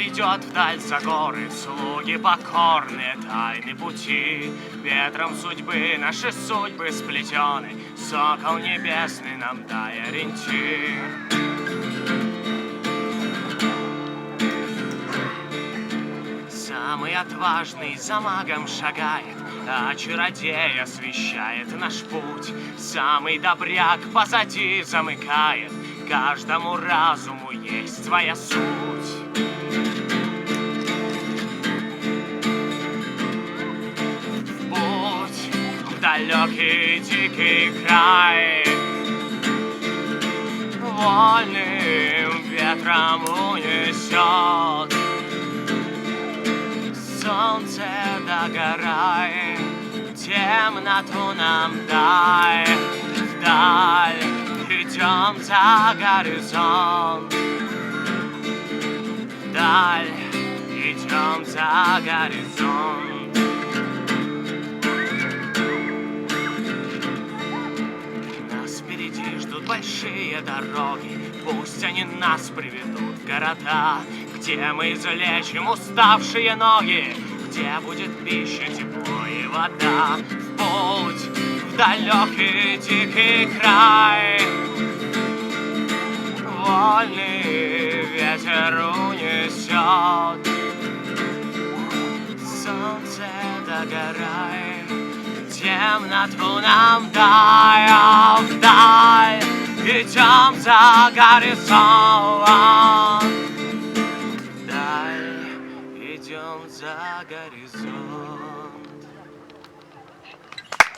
ведет вдаль за горы Слуги покорные тайны пути Ветром судьбы наши судьбы сплетены Сокол небесный нам дай ориентир Самый отважный за магом шагает, а чародей освещает наш путь. Самый добряк позади замыкает, каждому разуму есть своя суть. Путь в далекий дикий край Вольным ветром унесет Солнце догорай, темноту нам дай, идем за горизонт, вдаль идем за горизонт. Впереди ждут большие дороги, пусть они нас приведут в города, где мы излечим уставшие ноги, где будет пища, тепло и вода. В путь в далекий дикий край, ветер унесет. Солнце догорай, темноту нам дай, а вдаль идем за горизонт. Вдаль идем за горизонт.